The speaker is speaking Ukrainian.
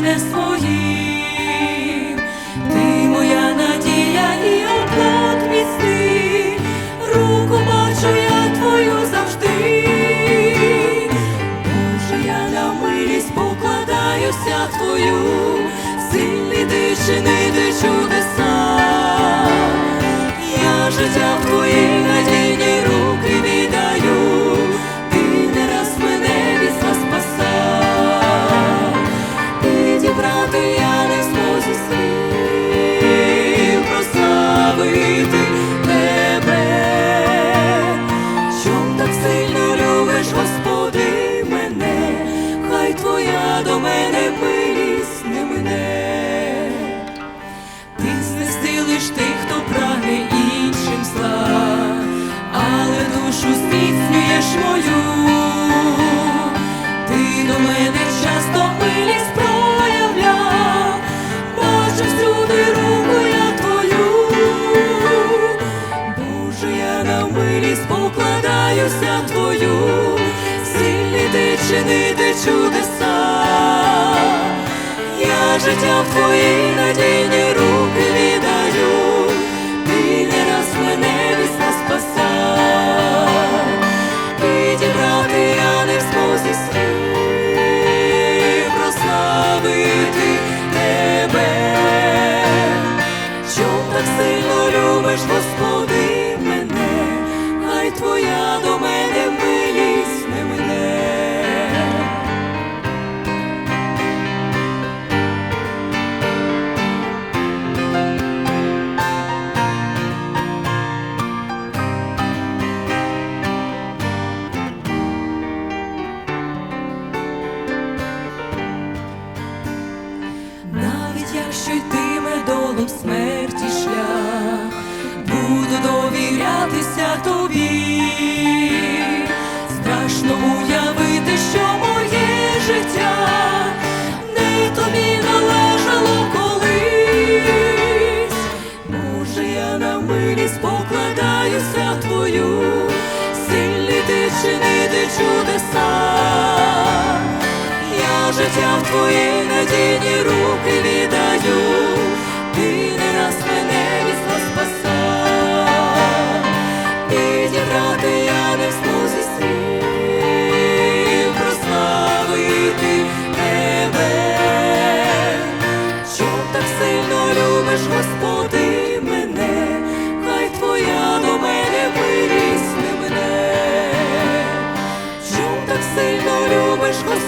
мене свої. Покладаюся твою, сильний ти чинити чудеса. Я життя в твої надійні руки Якщо йтиме долом смерті шлях, буду довірятися тобі. Страшно уявити, що моє життя не тобі належало колись. Боже, я на милість покладаюся твою, сильний ти чинити чудеса. Життя в твої надійні руки віддаю, ти не раз мене зла спасав, підібрати я не в змозі слів. Прославити тебе, чом так сильно любиш, Господи, мене, хай твоя до мене милість не мине. Чом так сильно любиш, Господи,